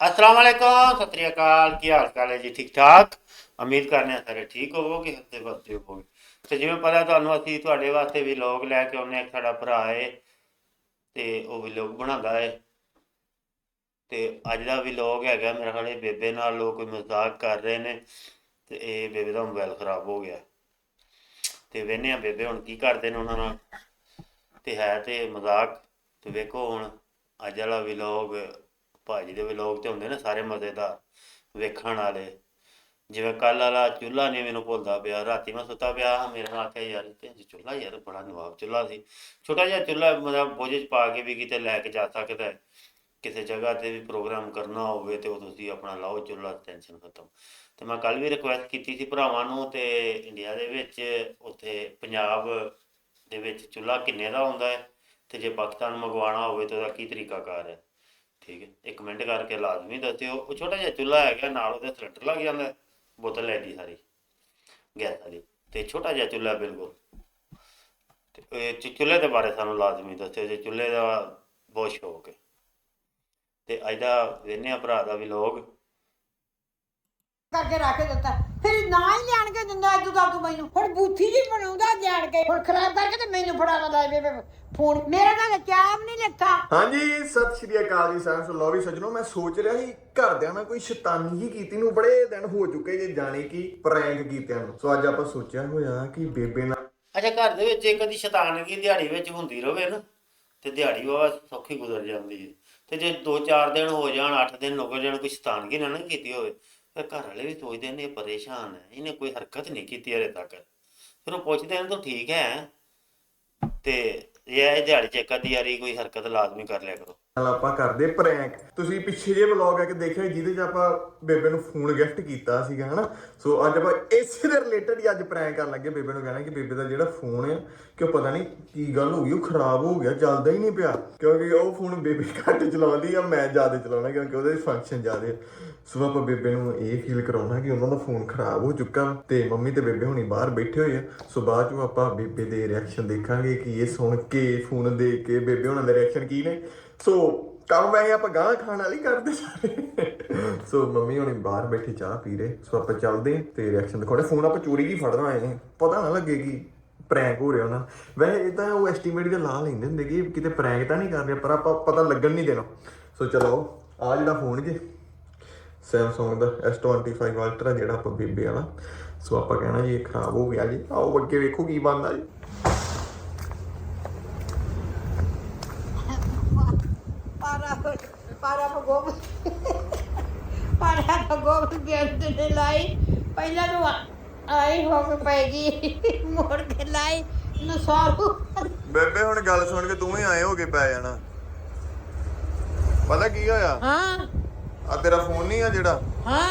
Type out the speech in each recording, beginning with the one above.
ਅਸਲਾਮ ਵਾਲੇਕੁਮ ਸਤਿ ਸ਼੍ਰੀ ਅਕਾਲ। ਕੀ ਹਾਲ ਚਾਲ ਹੈ ਜੀ? ਠੀਕ ਠਾਕ? ਉਮੀਦ ਕਰਨੇ ਆ ਸਾਰੇ ਠੀਕ ਹੋਵੋਗੇ ਹੱਥੇ ਵਸਦੇ ਹੋਵੋਗੇ। ਤੇ ਜਿਵੇਂ ਪਤਾ ਤੁਹਾਨੂੰ, ਅਸੀਂ ਤੁਹਾਡੇ ਵਾਸਤੇ ਵੀ ਲੋਗ ਲੈ ਕੇ ਆਉਂਦੇ ਹਾਂ। ਸਾਡਾ ਭਰਾ ਹੈ ਤੇ ਉਹ ਵੀ ਲੋਗ ਬਣਾਉਂਦਾ ਹੈ। ਤੇ ਅੱਜ ਦਾ ਵੀ ਲੋਗ ਹੈਗਾ ਮੇਰੇ ਖਿਆਲ ਬੇਬੇ ਨਾਲ, ਲੋਕ ਕੋਈ ਮਜ਼ਾਕ ਕਰ ਰਹੇ ਨੇ। ਤੇ ਇਹ ਬੇਬੇ ਦਾ ਮੋਬਾਈਲ ਖਰਾਬ ਹੋ ਗਿਆ। ਤੇ ਵੇਨੇ ਆ ਬੇਬੇ ਹੁਣ ਕੀ ਕਰਦੇ ਨੇ ਉਹਨਾਂ ਨਾਲ। ਤੇ ਹੈ ਤੇ ਮਜ਼ਾਕ। ਤੇ ਵੇਖੋ ਹੁਣ, ਅੱਜ ਵਾਲਾ ਵੀ ਵਲੌਗ ਭਾਜੀ ਦੇ ਵਲੌਗ ਤੇ ਹੁੰਦੇ ਨੇ ਸਾਰੇ ਮਜ਼ੇਦਾਰ ਵੇਖਣ ਵਾਲੇ। ਜਿਵੇਂ ਕੱਲ ਵਾਲਾ ਚੁੱਲ੍ਹਾ ਨਹੀਂ ਮੈਨੂੰ ਭੁੱਲਦਾ ਪਿਆ, ਰਾਤੀ ਮੈਂ ਸੁੱਤਾ ਪਿਆ, ਮੇਰੇ ਨਾਲ ਆਖਿਆ ਯਾਰ ਤੇ ਚੁੱਲ੍ਹਾ ਯਾਰ, ਬੜਾ ਨਵਾਬ ਚੁੱਲ੍ਹਾ ਸੀ। ਛੋਟਾ ਜਿਹਾ ਚੁੱਲ੍ਹਾ ਮਤਲਬ ਬੋਝੇ ਚ ਪਾ ਕੇ ਵੀ ਕਿਤੇ ਲੈ ਕੇ ਜਾ ਸਕਦਾ ਹੈ। ਕਿਸੇ ਜਗ੍ਹਾ ਤੇ ਵੀ ਪ੍ਰੋਗਰਾਮ ਕਰਨਾ ਹੋਵੇ ਤੇ ਉਹ ਤੁਸੀਂ ਆਪਣਾ ਲਾਓ ਚੁੱਲ੍ਹਾ ਟੈਨਸ਼ਨ ਖਤਮ। ਤੇ ਮੈਂ ਕੱਲ ਵੀ ਰਿਕੁਐਸਟ ਕੀਤੀ ਸੀ ਭਰਾਵਾਂ ਨੂੰ ਤੇ ਇੰਡੀਆ ਦੇ ਵਿੱਚ ਉੱਥੇ ਪੰਜਾਬ ਦੇ ਵਿੱਚ ਚੁੱਲ੍ਹਾ ਕਿੰਨੇ ਦਾ ਹੁੰਦਾ ਹੈ? ਤੇ ਜੇ ਪਾਕਿਸਤਾਨ ਮੰਗਵਾਉਣਾ ਹੋਵੇ ਤਾਂ ਉਹਦਾ ਕੀ ਤਰੀਕਾਕਾਰ ਹੈ? ਠੀਕ ਹੈ। ਇੱਕ ਕਮੈਂਟ ਕਰਕੇ ਲਾਜ਼ਮੀ ਦੱਸਿਓ। ਉਹ ਛੋਟਾ ਜਿਹਾ ਚੁੱਲ੍ਹਾ ਹੈਗਾ, ਨਾਲ ਉਹਦੇ ਸਿਲੰਡਰ ਲੱਗ ਜਾਂਦਾ ਬੋਤਲ ਐਡੀ ਸਾਰੀ, ਗੈਸ ਵਾਲੀ, ਤੇ ਛੋਟਾ ਜਿਹਾ ਚੁੱਲ੍ਹਾ ਬਿਲਕੁਲ। ਤੇ ਚੁੱਲ੍ਹੇ ਦੇ ਬਾਰੇ ਸਾਨੂੰ ਲਾਜ਼ਮੀ ਦੱਸਿਓ, ਜੇ ਚੁੱਲ੍ਹੇ ਦਾ ਬਹੁਤ ਸ਼ੌਕ ਹੈ। ਤੇ ਅੱਜ ਦਾ ਵੇਨੇ ਆ ਭਰਾ ਦਾ ਵਲੌਗ ਕਰਕੇ ਰੱਖ ਦਿੱਤਾ। ਫਿਰ ਨਾ ਹੀ ਲਿਆਣ ਕੇ ਦਿੰਦਾ ਅੱਜ ਦਾ ਮੈਨੂੰ। ਹੁਣ ਬੂਥੀ ਜੀ ਬਣਾਉਂਦਾ ਲਿਆਣ ਕੇ। ਹੁਣ ਖਰਾਬ ਕਰਕੇ ਤੇ ਮੈਨੂੰ ਫੜਾਣਾ ਲੈ ਫੋਨ ਮੇਰਾ ਤਾਂ ਚਾਮ ਨਹੀਂ ਲੱਥਾ ਹਾਂਜੀ ਸਤਿ ਸ਼੍ਰੀ ਅਕਾਲ ਜੀ ਸਾਰਿਆਂ ਨੂੰ ਲੋ ਵੀ ਸੱਜਣੋ ਮੈਂ ਸੋਚ ਰਿਹਾ ਸੀ ਘਰਦਿਆਂ ਨਾਲ ਕੋਈ ਸ਼ੈਤਾਨੀ ਹੀ ਕੀਤੀ ਨੂੰ ਬੜੇ ਦਿਨ ਹੋ ਚੁੱਕੇ ਜੇ ਜਾਣੇ ਕਿ ਪ੍ਰੈਂਕ ਕੀਤਿਆਂ ਨੂੰ। ਸੋ ਅੱਜ ਆਪਾਂ ਸੋਚਿਆ ਹੋਇਆ ਕਿ ਬੇਬੇ ਨਾਲ ਅੱਛਾ ਘਰ ਦੇ ਵਿੱਚ ਇੱਕ ਦੀ ਸ਼ੈਤਾਨਗੀ ਦਿਹਾੜੀ ਵਿੱਚ ਹੁੰਦੀ ਰਵੇ ਨਾ ਤੇ ਦਿਹਾੜੀ ਵਾ ਸੌਖੀ ਗੁਜ਼ਰ ਜਾਂਦੀ ਹੈ ਤੇ ਜੇ 2-4 ਦਿਨ ਹੋ ਜਾਣ 8 ਦਿਨ ਹੋ ਜਾਣ ਕੋਈ ਸ਼ੈਤਾਨਗੀ ਨਾ ਨਾ ਕੀਤੀ ਹੋਵੇ ਫਿਰ ਘਰ ਵਾਲੇ ਵੀ ਸੋਚਦੇ ਨੇ ਇਹ ਪਰੇਸ਼ਾਨ ਹੈ ਇਹਨੇ ਕੋਈ ਹਰਕਤ ਨਹੀਂ ਕੀਤੀ ਹਲੇ ਤੱਕ। ਫਿਰ ਉਹ ਪੁੱਛਦੇ ਨੇ ਤੂੰ ਠੀਕ ਹੈ ਤੇ ਇਹ ਦਿਹਾੜੀ ਚ ਇੱਕ ਅੱਧੀ ਵਾਰੀ ਕੋਈ ਹਰਕਤ ਲਾਜ਼ਮੀ ਕਰ ਲਿਆ ਕਰੋ। ਆਪਾਂ ਕਰਦੇ ਪ੍ਰੈਂਕ ਤੁਸੀਂ ਪਿੱਛੇ ਜੇ ਵਲੌਗ ਆ ਕੇ ਦੇਖਿਆ ਜਿਹਦੇ 'ਚ ਆਪਾਂ ਬੇਬੇ ਨੂੰ ਫੋਨ ਗਿਫਟ ਕੀਤਾ ਸੀਗਾ, ਹਨਾ? ਸੋ ਅੱਜ ਆਪਾਂ ਇਸੇ ਦੇ ਰਿਲੇਟਡ ਹੀ ਅੱਜ ਪ੍ਰੈਂਕ ਕਰਨ ਲੱਗੇ। ਬੇਬੇ ਨੂੰ ਕਹਿਣਾ ਕਿ ਬੇਬੇ ਦਾ ਜਿਹੜਾ ਫੋਨ ਆ, ਕਿ ਉਹ ਪਤਾ ਨਹੀਂ ਕੀ ਗੱਲ ਹੋ ਗਈ, ਉਹ ਖਰਾਬ ਹੋ ਗਿਆ, ਚੱਲਦਾ ਹੀ ਨਹੀਂ ਪਿਆ। ਕਿਉਂਕਿ ਉਹ ਫੋਨ ਬੇਬੇ ਘੱਟ ਚਲਾਉਂਦੀ ਆ, ਮੈਂ ਜ਼ਿਆਦਾ ਚਲਾਉਣਾ, ਕਿਉਂਕਿ ਉਹਦੇ ਫੰਕਸ਼ਨ ਜ਼ਿਆਦਾ ਸੋ ਆਪਾਂ ਬੇਬੇ ਨੂੰ ਇਹ ਫੀਲ ਕਰਾਉਣਾ ਕਿ ਉਹਨਾਂ ਦਾ ਫੋਨ ਖਰਾਬ ਹੋ ਚੁੱਕਾ। ਤੇ ਮੰਮੀ ਤੇ ਬੇਬੇ ਹੁਣੀ ਬਾਹਰ ਬੈਠੇ ਹੋਏ ਆ। ਸੋ ਬਾਅਦ ਚੋਂ ਆਪਾਂ ਬੇਬੇ ਦੇ ਰਿਐਕਸ਼ਨ ਦੇਖਾਂਗੇ ਕਿ ਇਹ ਸੁਣ ਕੇ ਫੋਨ ਦੇਖ ਕੇ ਬੇਬੇ ਹੁਣਾਂ ਦੇ ਰਿਐਕਸ਼ਨ ਕੀ ਨੇ। ਸੋ ਕੰਮ ਵੈਸੇ ਆਪਾਂ ਗਾਂ ਖਾਣ ਵਾਲੀ ਕਰਦੇ ਸਾਰੇ। ਸੋ ਮੰਮੀ ਹੁਣੇ ਬਾਹਰ ਬੈਠੀ ਚਾਹ ਪੀ ਰਹੇ। ਸੋ ਆਪਾਂ ਚੱਲਦੇ ਆਂ ਤੇ ਰਿਐਕਸ਼ਨ ਦਿਖਾਉਣੇ। ਫੋਨ ਆਪਾਂ ਚੋਰੀ ਕੀ ਫੜਨਾ ਆਏ ਨੇ ਪਤਾ ਨਾ ਲੱਗੇ ਕਿ ਪ੍ਰੈਂਕ ਹੋ ਰਿਹਾ ਉਹਨਾਂ ਨਾਲ। ਵੈਸੇ ਇਹ ਤਾਂ ਉਹ ਐਸਟੀਮੇਟ ਜਿਹਾ ਲਾ ਲੈਂਦੇ ਹੁੰਦੇ ਕਿ ਕਿਤੇ ਪ੍ਰੈਂਕ ਤਾਂ ਨਹੀਂ ਕਰ ਰਿਹਾ, ਪਰ ਆਪਾਂ ਪਤਾ ਲੱਗਣ ਨਹੀਂ ਦੇਣਾ। ਸੋ ਚਲੋ ਆ ਜਿਹੜਾ ਫੋਨ ਜੇ, Samsung ਦਾ S25 Ultra ਜਿਹੜਾ ਆਪਾਂ ਬੇਬੇ ਵਾਲਾ। ਸੋ ਆਪਾਂ ਕਹਿਣਾ ਜੀ, ਇਹ ਖਰਾਬ ਹੋ ਗਿਆ ਜੀ। ਆਓ ਅੱਗੇ ਵੇਖੋ ਕੀ ਬਣਦਾ ਜੀ ਪਾਰਾ ਭਗੋਬ ਪਾਰਾ ਭਗੋਬ ਬੇਬੇ ਨੇ ਲਾਈ। ਪਹਿਲਾਂ ਨੂੰ ਆਈ ਹੋ ਕੇ ਪੈ ਗਈ। ਮੋੜ ਕੇ ਲਾਈ। ਨਸਾਰੂ ਬੇਬੇ ਹੁਣ ਗੱਲ ਸੁਣ ਕੇ ਤੂੰ ਹੀ ਆਏ ਹੋ ਕੇ ਪੈ ਜਾਣਾ। ਪਤਾ ਕੀ ਹੋਇਆ? ਹਾਂ। ਆ ਤੇਰਾ ਫੋਨ ਨਹੀਂ ਆ ਜਿਹੜਾ? ਹਾਂ।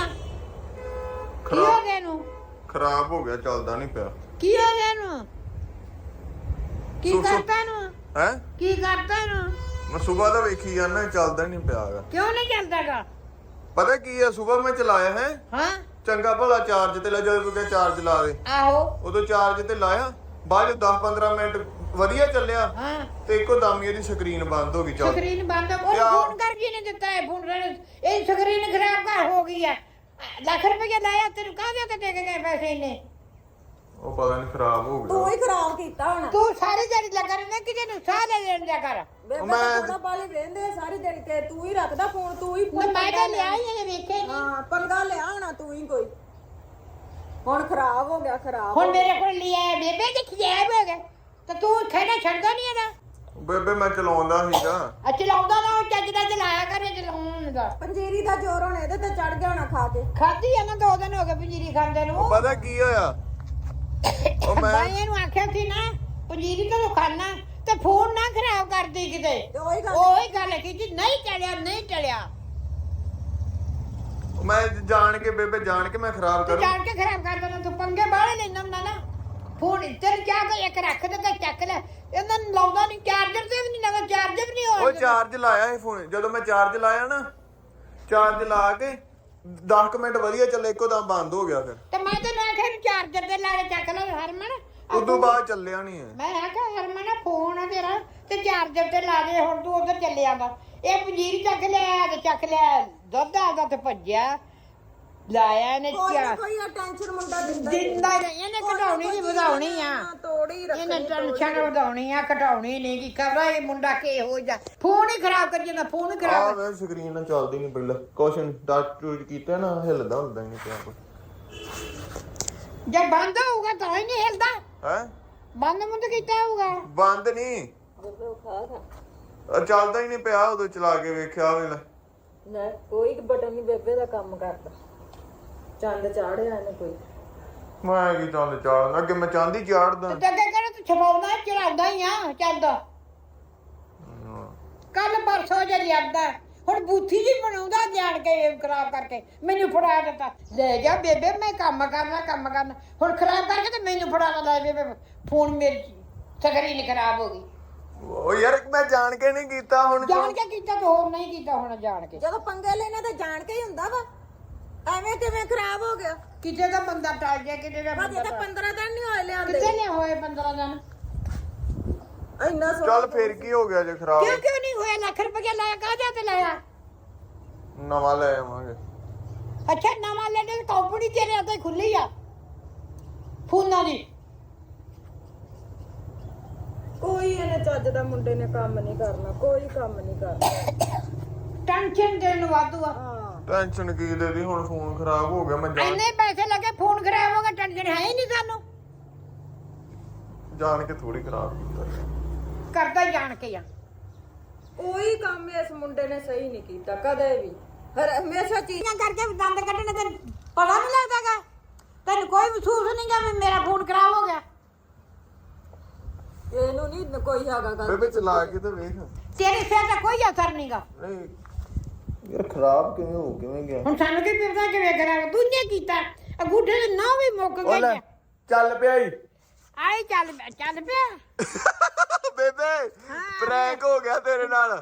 ਕੀ ਹੋ ਖਰਾਬ ਗਿਆ ਨੂੰ ਖਰਾਬ ਹੋ ਗਿਆ ਚੱਲਦਾ ਨਹੀਂ ਪਿਆ। ਕੀ ਹੋ ਗਿਆ ਨੂੰ ਕੀ ਸੁ- ਸੁ- ਕਰਤਾ ਨੂੰ ਹੈ? ਕੀ ਕਰਤਾ ਨੂੰ ਮੈਂ ਸਵੇਰ ਦਾ ਵੇਖੀ ਜਾਂਦਾ ਚੱਲਦਾ ਨਹੀਂ ਪਿਆ ਹੈਗਾ। ਕਿਉਂ ਨਹੀਂ ਚੱਲਦਾਗਾ? ਪਤਾ ਕੀ ਆ ਸਵੇਰ ਮੈਂ ਚਲਾਇਆ ਹੈ। ਹਾਂ। ਚੰਗਾ ਭਲਾ ਚਾਰਜ ਤੇ ਲਾ ਜਦੋਂ ਤੂੰ ਚਾਰਜ ਲਾ ਦੇ। ਆਹੋ। ਉਦੋਂ ਚਾਰਜ ਤੇ ਲਾਇਆ ਬਾਅਦ 10 15 ਮਿੰਟ ਵਧੀਆ ਚੱਲਿਆ। ਹਾਂ। ਤੇ ਇੱਕੋ ਦਮ ਹੀ ਇਹਦੀ ਸਕਰੀਨ ਬੰਦ ਹੋ ਗਈ ਚੱਲ। ਸਕਰੀਨ ਬੰਦ ਉਹ ਕਿਆ? ਫੋਨ ਕਰ ਜੀ ਨੇ ਦਿੱਤਾ ਹੈ ਫੋਨ ਇਹ ਸਕਰੀਨ ਖਰਾਬ ਕਰ ਹੋ ਗਈ ਹੈ। ਲੱਖ ਰੁਪਏ ਲਾਇਆ ਤੈਨੂੰ ਕਾਹਦੇ ਤੇ ਦੇ ਗਏ ਪੈਸੇ ਇਹਨੇ ਉਹ ਪਤਾ ਨਹੀਂ ਖਰਾਬ ਹੋ ਤੂੰ ਗਿਆ ਹੀ ਖਰਾਬ ਕੀਤਾ ਹੁਣ। ਤੂੰ ਸਾਰੀ ਦਿਹਾੜੀ ਲੱਗਾ ਰਹਿੰਦਾ ਕਿਤੇ ਨੂੰ ਸਾਹ ਲੈ ਲੈਣ ਦਿਆ ਕਰ। ਮੈਂ- ਤਾਂ ਥੋੜਾ ਬਾਲੀ ਵੇਂਦੇ ਆ ਸਾਰੀ ਦਿਨ ਕਿ ਤੂੰ ਹੀ ਰੱਖਦਾ ਫੋਨ ਤੂੰ ਹੀ ਮੈਂ ਤਾਂ ਲਿਆ ਹੀ ਇਹਨੇ ਵੇਖੇ ਨਹੀਂ ਹਾਂ ਪੰਗਾ ਲਿਆ ਹੋਣਾ ਤੂੰ ਹੀ ਕੋਈ। ਹੁਣ ਖਰਾਬ ਹੋ ਗਿਆ ਖਰਾਬ ਹੁਣ ਮੇਰੇ ਕੋਲ ਲਿਆ ਬੇਬੇ ਦੇ ਖਿਆਬ ਹੋ ਗਿਆ ਤਾਂ ਤੂੰ ਖੇੜਾ ਛੱਡਦਾ ਨਹੀਂ ਇਹਦਾ ਬੇਬੇ ਮੈਂ ਚਲਾਉਂਦਾ ਸੀਗਾ। ਆ ਚਲਾਉਂਦਾ ਨਾ ਚੱਜ ਦਾ ਚਲਾਇਆ ਕਰੇ ਚਲਾਉਣ ਦਾ। ਪੰਜੀਰੀ ਦਾ ਜ਼ੋਰ ਹੁਣ ਇਹਦੇ ਤੇ ਚੜ ਗਿਆ ਹੋਣਾ ਖਾ ਕੇ। ਖਾਦੀ ਆ ਨਾ ਦੋ ਦਿਨ ਹੋ ਗਏ ਪੰਜੀਰੀ ਖਾਂਦੇ ਨੂੰ। ਪਤਾ ਕੀ ਹੋਇਆ? ਉਹ ਮੈਂ ਮੈਂ ਇਹਨੂੰ ਆਖਿਆ ਸੀ ਨਾ ਪੰਜੀਰੀ ਤਾਂ ਖਾਣਾ ਤੇ ਫੋਨ ਨਾ ਖਰਾਬ ਕਰਦੀ ਕਿਤੇ। ਤੇ ਉਹੀ ਗੱਲ ਉਹੀ ਗੱਲ ਕੀਤੀ ਨਹੀਂ ਟਲਿਆ ਨਹੀਂ ਟਲਿਆ ਮੈਂ ਜਾਣ ਕੇ ਬੇਬੇ ਜਾਣ ਕੇ ਮੈਂ ਖਰਾਬ ਤੂੰ ਕਰੂੰ। ਜਾਣ ਕੇ ਖਰਾਬ ਕਰ ਦੇਣਾ ਤੂੰ ਪੰਗੇ ਬਾਹਲੇ ਲੈਣਾ ਹੁੰਦਾ ਨਾ। ਫੋਨ ਤੇਰੇ ਚਾਹ ਕੇ ਇੱਕ ਰੱਖ ਦੇ ਤੇ ਚੱਕ ਲੈ। ਇਹਨਾਂ ਨੂੰ ਲਾਉਂਦਾ ਨਹੀਂ ਚਾਰਜਰ ਤੇ ਵੀ ਨਹੀਂ ਲੱਗਾ ਚਾਰਜਰ ਵੀ ਨਹੀਂ ਉਹ ਹੋਇਆ ਚਾਰਜ ਲਾਇਆ ਇਹ ਫੋਨ ਜਦੋਂ ਮੈਂ ਚਾਰਜ ਲਾਇਆ ਨਾ ਚਾਰਜ ਲਾ ਕੇ 10 ਮਿੰਟ ਵਧੀਆ ਚੱਲੇ ਇੱਕੋ ਦਮ ਬੰਦ ਹੋ ਗਿਆ ਫਿਰ। ਤੇ ਮੈਂ ਤੈਨੂੰ ਆਖਿਆ ਵੀ ਚਾਰਜਰ ਤੇ ਲਾ ਕੇ ਚੱਕ ਲੈ ਹਰਮਨ। ਉਦੋਂ ਬਾਅਦ ਚੱਲਿਆ ਨਹੀਂ ਹੈ ਮੈਂ ਆਖਿਆ ਹਰਮਨ ਫੋਨ ਆ ਤੇਰਾ ਤੇ ਚਾਰਜਰ ਤੇ ਲਾ ਦੇ ਹੁਣ ਤੂੰ ਉਧਰ ਚੱਲਿਆ ਵਾ। ਇਹ ਪਨੀਰ ਚੱਕ ਲਿਆ ਤੇ ਚੱਕ ਲਿਆ ਦੁੱਧ ਆਦਾ ਤੇ ਭੱਜਿਆ। ਲਾਇਆ ਇਹਨੇ ਕੋਈ ਨਾ ਕੋਈ ਟੈਨਸ਼ਨ ਮੁੰਡਾ ਦਿੰਦਾ ਹੀ ਦਿੰਦਾ ਹੀ ਨਹੀਂ ਇਹਨੇ ਘਟਾਉਣੀ ਨਹੀਂ ਵਧਾਉਣੀ ਆ। ਤੋੜੀ ਰੱਖਣੀ ਇਹਨੇ ਟੈਨਸ਼ਨ ਵਧਾਉਣੀ ਆ ਘਟਾਉਣੀ ਨਹੀਂ ਕੀ ਖਬਰ ਇਹ ਮੁੰਡਾ ਕੀ ਹੋ ਜਾ ਫੋਨ ਹੀ ਖਰਾਬ ਕਰ ਜਾਂਦਾ ਫੋਨ ਹੀ ਆ ਖਰਾਬ ਵੇ ਸਕਰੀਨ ਨਾਲ ਚੱਲਦੀ ਨਹੀਂ ਬਿੱਲ। ਕੁਸ਼ਨ ਟੱਚ ਟੂਚ ਕੀਤਾ ਨਾ ਹਿੱਲਦਾ ਹੁੰਦਾ ਨਹੀਂ ਪਿਆ ਕੋਈ। ਜੇ ਬੰਦ ਹੋਊਗਾ ਤਾਂ ਹੀ ਨਹੀਂ ਹਿਲਦਾ। ਹੈ? ਬੰਦ ਮੁੰਦ ਕੀਤਾ ਹੋਊਗਾ। ਬੰਦ ਨਹੀਂ ਆ ਚੱਲਦਾ ਹੀ ਨਹੀਂ ਪਿਆ ਉਦੋਂ ਚਲਾ ਕੇ ਵੇਖਿਆ ਵੇ ਲੈ। ਨਾ ਕੋਈ ਬਟਨ ਨਹੀਂ ਬੇਬੇ ਦਾ ਕੰਮ ਕਰਦਾ। ਚੰਦ ਚਾੜਿਆ ਇਹਨੇ ਕੋਈ। ਮੈਂ ਕੀ ਚੰਦ ਚਾੜਨਾ? ਅੱਗੇ ਮੈਂ ਚਾਂਦੀ ਚਾੜਦਾ। ਤੇ ਅੱਗੇ ਕਿਹੜਾ ਤੂੰ ਛਪਾਉਂਦਾ ਚੜਾਉਂਦਾ ਹੀ ਆ ਚੱਲਦਾ ਕੱਲ ਪਰਸੋਂ ਜੇ ਲਿਆਂਦਾ ਹੁਣ ਬੂਥੀ ਜੀ ਬਣਾਉਂਦਾ ਜਾਣ ਕੇ ਖਰਾਬ ਕਰਕੇ ਮੈਨੂੰ ਫੜਾ ਦਿੱਤਾ। ਲੈ ਜਾ ਬੇਬੇ ਮੈਂ ਕੰਮ ਕਰਨਾ ਕੰਮ ਕਰਨਾ। ਹੁਣ ਖਰਾਬ ਕਰਕੇ ਤੇ ਮੈਨੂੰ ਫੜਾ ਲੈ ਬੇਬੇ ਫੋਨ ਮੇਰੀ ਸਕਰੀ ਨਹੀਂ ਖਰਾਬ ਹੋ ਗਈ। ਉਹ ਯਾਰ ਮੈਂ ਜਾਣ ਕੇ ਨਹੀਂ ਕੀਤਾ ਹੁਣ ਜਾਣ ਕੇ ਕੀਤਾ ਤੇ ਹੋਰ ਨਹੀਂ ਕੀਤਾ ਹੁਣ ਜਾਣ ਕੇ। ਜਦੋਂ ਪੰਗੇ ਲੈਣਾ ਤਾਂ ਜਾਣ ਕੇ ਹੀ ਹੁੰਦਾ ਵਾ ਐਵੇਂ ਕਿਵੇਂ ਖਰਾਬ ਹੋ ਗਿਆ ਕਿਤੇ ਦਾ ਬੰਦਾ ਟਲ ਗਿਆ ਕਿਤੇ ਦਾ ਬੰਦਾ ਤਾਂ ਟਲ 15 ਦਿਨ ਨਹੀਂ ਹੋਏ ਲਿਆਂਦੇ। ਕਿਤੇ ਨੇ ਹੋਏ 15 ਦਿਨ। ਇੰਨਾ ਸੋਹਣਾ ਚੱਲ ਫੇਰ ਕੀ ਹੋ ਗਿਆ ਜੇ ਖਰਾਬ? ਕਿਉਂ ਕਿਉਂ ਨਹੀਂ ਹੋਇਆ ਲੱਖ ਰੁਪਏ ਲਾਇਆ ਕਾਹਦੇ ਤੇ ਲਾਇਆ? ਨਵਾਂ ਲੈ ਆਵਾਂਗੇ। ਅੱਛਾ ਨਵਾਂ ਲੈਣੇ ਕੰਪਨੀ ਤੇਰੇ ਹੀ ਖੁੱਲੀ ਆ। ਫੋਨਾਂ ਦੀ। ਕੋਈ ਇਹਨੇ ਚੱਜ ਦਾ ਮੁੰਡੇ ਨੇ ਕੰਮ ਨਹੀਂ ਕਰਨਾ ਕੋਈ ਕੰਮ ਨਹੀਂ ਕਰਨਾ। ਟੈਨਸ਼ਨ ਦੇਣ ਵਾਧੂ ਆ। ਹਾਂ। ਟੈਨਸ਼ਨ ਕੀ ਲੈਦੀ ਹੁਣ ਫੋਨ ਖਰਾਬ ਹੋ ਗਿਆ ਮੈਂ ਜਾਣ ਇੰਨੇ ਪੈਸੇ ਲੱਗੇ ਫੋਨ ਖਰਾਬ ਹੋ ਗਿਆ ਟੈਨਸ਼ਨ ਹੈ ਹੀ ਨਹੀਂ ਸਾਨੂੰ। ਜਾਣ ਕੇ ਥੋੜੀ ਖਰਾਬ ਕੀਤਾ। ਕਰਦਾ ਹੀ ਜਾਣ ਕੇ ਆ। ਕੋਈ ਕੰਮ ਇਸ ਮੁੰਡੇ ਨੇ ਸਹੀ ਨਹੀਂ ਕੀਤਾ ਕਦੇ ਵੀ। ਹਰ ਹਮੇਸ਼ਾ ਚੀਜ਼ ਚੀਜ਼ਾਂ ਕਰਕੇ ਦੰਦ ਕੱਢਣੇ ਤੈਨੂੰ ਪਤਾ ਨਹੀਂ ਲੱਗਦਾਗਾ। ਤੈਨੂੰ ਕੋਈ ਮਹਿਸੂਸ ਨਹੀਂਗਾ ਵੀ ਮੇਰਾ ਫੋਨ ਖਰਾਬ ਹੋ ਗਿਆ। ਇਹਨੂੰ ਨਹੀਂ ਕੋਈ ਹੈਗਾ ਗੱਲ। ਬੇਬੇ ਚਲਾ ਕੇ ਤੇ ਵੇਖ। ਤੇਰੇ ਸਿਰ ਤੇ ਕੋਈ ਅਸਰ ਨਹੀਂਗਾ ਨਹੀਂ ਯਾਰ ਖਰਾਬ ਕਿਵੇਂ ਹੋ ਕਿਵੇਂ ਗਿਆ? ਹੁਣ ਸਾਨੂੰ ਕੀ ਪਤਾ ਕਿਵੇਂ ਕਰਾਂਗੇ ਦੂਜੇ ਕੀਤਾ। ਅੰਗੂਠੇ ਦੇ ਨਾਂ ਵੀ ਮੁੱਕ ਉਹ ਗਏ ਲੈ ਨੇ। ਚੱਲ ਪਿਆ ਈ। ਆਏ ਚੱਲ ਚੱਲ ਪਿਆ। ਬੇਬੇ ਪ੍ਰੈਂਕ ਹੋ ਗਿਆ ਤੇਰੇ ਨਾਲ।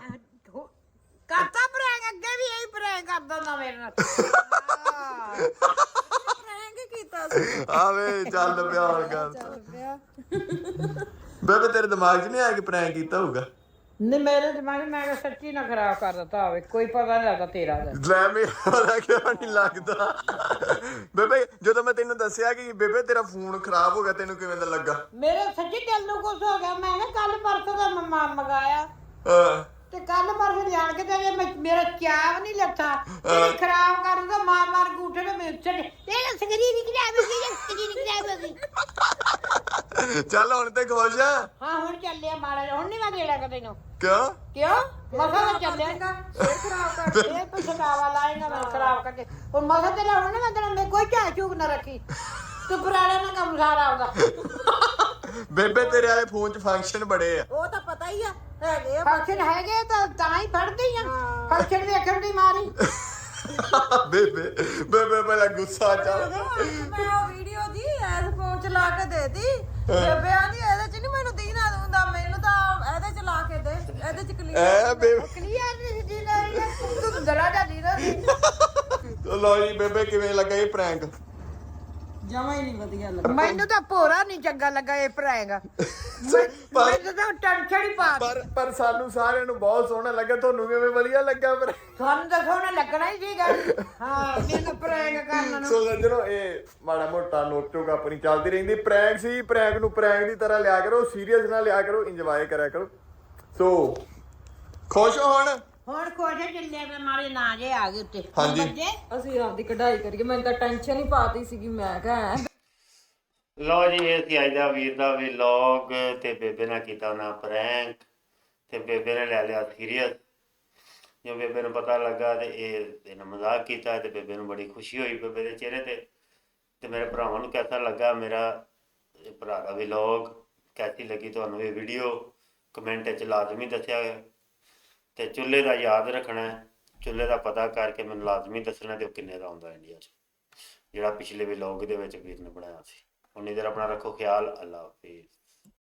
ਕਰਤਾ ਪ੍ਰੈਂਕ ਅੱਗੇ ਵੀ ਇਹੀ ਪ੍ਰੈਂਕ ਕਰਦਾ ਹੁੰਦਾ ਮੇਰੇ ਨਾਲ। ਹਾਂ। ਪ੍ਰੈਂਕ ਕੀਤਾ ਸੀ। ਆਵੇ ਚੱਲ ਪਿਆ ਹੁਣ ਗੱਲ। ਪਿਆ। ਬੇਬੇ ਤੇਰੇ ਦਿਮਾਗ 'ਚ ਨਹੀਂ ਆਇਆ ਕਿ ਪ੍ਰੈਂਕ ਕੀਤਾ ਹੋਊਗਾ? ਨਹੀਂ ਮੇਰੇ ਦਿਮਾਗ ਮੈਂ ਕਿਹਾ ਸੱਚੀ ਨਾ ਖਰਾਬ ਕਰ ਦਿੱਤਾ ਹੋਵੇ ਕੋਈ ਪਤਾ ਨਹੀਂ ਲੱਗਦਾ ਤੇਰਾ ਦਾ। ਲੈ ਮੇਰਾ ਕਿਉਂ ਨਹੀਂ ਲੱਗਦਾ? ਬੇਬੇ ਜਦੋਂ ਮੈਂ ਤੈਨੂੰ ਦੱਸਿਆ ਕਿ ਬੇਬੇ ਤੇਰਾ ਫੋਨ ਖਰਾਬ ਹੋ ਗਿਆ ਤੈਨੂੰ ਕਿਵੇਂ ਦਾ ਲੱਗਾ? ਮੇਰੇ ਸੱਚੀ ਦਿਲ ਨੂੰ ਕੁਝ ਹੋ ਗਿਆ ਮੈਂ ਨਾ ਕੱਲ ਪਰਸੋਂ ਦਾ ਮੈਂ ਮੰਗਾਇਆ। ਹਾਂ। ਤੇ ਕੱਲ ਪਰਸੋਂ ਜਾਣ ਕੇ ਤੇ ਮੈਂ- ਮੇਰਾ ਚਾਵ ਨਹੀਂ ਲੱਥਾ। ਤੇ ਖਰਾਬ ਕਰ ਦਿੱਤਾ ਮਾਰ ਮਾਰ ਗੂਠੇ ਨੇ ਮੇਰੇ ਛੱਡ ਇਹ ਸਕਰੀ ਨਹੀਂ ਖਰਾਬ ਹੋ ਗਈ ਸਕਰੀ ਨਹੀਂ ਖਰਾਬ ਹੋ ਗਈ ਚੱਲ ਹੁਣ ਤੇ ਖੁਸ਼ ਆ। ਹਾਂ ਹੁਣ ਚੱਲਿਆ ਮਾੜਾ ਜਿਹਾ, ਹੁਣ ਨਹੀਂ ਮੈਂ ਦੇਣਾ ਕਦੇ ਨੂੰ ਕਿਉਂ? ਕਿਉਂ? ਮਸਾ ਤਾਂ ਚੱਲਿਆ। ਫੇਰ ਖਰਾਬ ਕਰ ਇਹ ਤਾਂ ਛਡਾਵਾ ਲਾਏਗਾ ਮੈਂ ਖਰਾਬ ਕਰਕੇ। ਹੁਣ ਮਸਾ ਤੇ ਲਾਉਣਾ ਨਾ ਮੈਂ ਤੇਰਾ ਮੈਂ ਕੋਈ ਝੂਕ ਨਾ ਰੱਖੀ। ਤੂੰ ਪੁਰਾਣਾ ਨਾ ਕੰਮ ਸਾਰਾ ਆਉਂਦਾ। ਬੇਬੇ ਤੇਰੇ ਵਾਲੇ ਫੋਨ 'ਚ ਫੰਕਸ਼ਨ ਬੜੇ ਆ। ਉਹ ਤਾਂ ਪਤਾ ਹੀ ਆ ਹੈਗੇ ਆ ਫੰਕਸ਼ਨ ਹੈਗੇ ਤਾਂ ਤਾਂ ਹੀ ਫੜਦੀ ਆ। ਹਾਂ। ਫੰਕਸ਼ਨ ਵੇਖਣ ਦੀ ਮਾਰੀ। ਬੇਬੇ ਬੇਬੇ ਪਹਿਲਾਂ ਗੁੱਸਾ ਚੱਲ। ਮੈਂ ਉਹ ਵੀਡੀਓ ਦੀ ਐਸ ਫੋਨ ਚ ਲਾ ਕੇ ਦੇਤੀ। ਬੇਬੇ ਇਹਦੇ ਚ ਨਹੀਂ ਮੈਨੂੰ ਦੀਨਾ ਦੂੰਦਾ ਮੈਨੂੰ ਤਾਂ ਇਹਦੇ ਚ ਲਾ ਕੇ ਦੇ ਇਹਦੇ ਚ ਕਲੀਅਰ ਐ ਬੇਬੇ। ਕਲੀਅਰ ਨਹੀਂ ਸੀ ਨਾ। ਤੂੰ ਦਰਾ ਦਾ ਦੀ ਨਾ ਲੋ ਜੀ ਬੇਬੇ ਕਿਵੇਂ ਲੱਗਾ ਇਹ ਪ੍ਰੈਂਕ ਜਮਾ ਹੀ ਨਹੀਂ ਵਧੀਆ ਲੱਗਾ। ਮੈਨੂੰ ਤਾਂ ਭੋਰਾ ਨਹੀਂ ਚੰਗਾ ਲੱਗਾ ਇਹ ਭਰਾਏਗਾ ਮੈਨੂੰ ਤਾਂ ਟੈਨਸ਼ਨ ਹੀ ਪਾ ਪਰ ਪਰ ਸਾਨੂੰ ਸਾਰਿਆਂ ਨੂੰ ਬਹੁਤ ਸੋਹਣਾ ਲੱਗਾ ਤੁਹਾਨੂੰ ਕਿਵੇਂ ਵਧੀਆ ਲੱਗਾ ਪਰ ਤੁਹਾਨੂੰ ਤਾਂ ਸੋਹਣਾ ਲੱਗਣਾ ਹੀ ਸੀਗਾ। ਹਾਂ ਮੈਨੂੰ ਪ੍ਰੈਂਕ ਕਰਨ ਨੂੰ। ਸੋ ਸੱਜਣੋ ਇਹ ਮਾੜਾ ਮੋਟਾ ਨੋਟੋਕ ਆਪਣੀ ਚੱਲਦੀ ਰਹਿੰਦੀ। ਪ੍ਰੈਂਕ ਸੀ ਪ੍ਰੈਂਕ ਨੂੰ ਪ੍ਰੈਂਕ ਦੀ ਤਰ੍ਹਾਂ ਲਿਆ ਕਰੋ ਸੀਰੀਅਸ ਨਾ ਲਿਆ ਕਰੋ ਇੰਜੋਏ ਕਰਿਆ ਕਰੋ। ਸੋ ਖੁਸ਼ ਹੋ ਹੁਣ? ਹੁਣ ਕੋਸ਼ੇ ਚੱਲੇ ਤੇ ਮਾਰੇ ਨਾ ਜੇ ਆ ਗਏ ਉੱਤੇ। ਹਾਂਜੀ। ਬੱਚੇ? ਅਸੀਂ ਆਪਦੀ ਕਢਾਈ ਕਰੀਏ ਮੈਨੂੰ ਤਾਂ ਟੈਨਸ਼ਨ ਹੀ ਪਾਤੀ ਸੀਗੀ ਮੈਂ ਕਿਹਾ। ਲੋ ਜੀ ਇਹ ਸੀ ਅੱਜ ਦਾ ਵੀਰ ਦਾ ਵਲੌਗ ਤੇ ਬੇਬੇ ਨਾਲ ਕੀਤਾ ਉਹਨਾਂ ਪ੍ਰੈਂਕ ਤੇ ਬੇਬੇ ਨੇ ਲੈ ਲਿਆ ਸੀਰੀਅਸ ਜੋ ਬੇਬੇ ਨੂੰ ਪਤਾ ਲੱਗਾ ਤੇ ਇਹ ਇਹਨੇ ਮਜ਼ਾਕ ਕੀਤਾ ਤੇ ਬੇਬੇ ਨੂੰ ਬੜੀ ਖੁਸ਼ੀ ਹੋਈ ਬੇਬੇ ਦੇ ਚਿਹਰੇ ਤੇ। ਤੇ ਮੇਰੇ ਭਰਾਵਾਂ ਨੂੰ ਕਿਹਦਾ ਲੱਗਾ ਮੇਰਾ ਇਹ ਭਰਾ ਦਾ ਵਲੌਗ ਕੈਸੀ ਲੱਗੀ ਤੁਹਾਨੂੰ ਇਹ ਵੀਡੀਓ ਕਮੈਂਟ ਵਿੱਚ ਲਾਜ਼ਮੀ ਦੱਸਿਆ ਤੇ ਚੁੱਲ੍ਹੇ ਦਾ ਯਾਦ ਰੱਖਣਾ ਹੈ। ਚੁੱਲ੍ਹੇ ਦਾ ਪਤਾ ਕਰਕੇ ਮੈਨੂੰ ਲਾਜ਼ਮੀ ਦੱਸਣਾ ਤੇ ਉਹ ਕਿੰਨੇ ਦਾ ਆਉਂਦਾ ਇੰਡੀਆ 'ਚ। ਜਿਹੜਾ ਪਿਛਲੇ ਵਲੌਗ ਦੇ ਵਿੱਚ ਵੀਰ ਨੇ ਬਣਾਇਆ ਸੀ। ਉਨੀ ਦੇਰ ਆਪਣਾ ਰੱਖੋ ਖਿਆਲ। ਅੱਲਾ ਹਾਫਿਜ਼।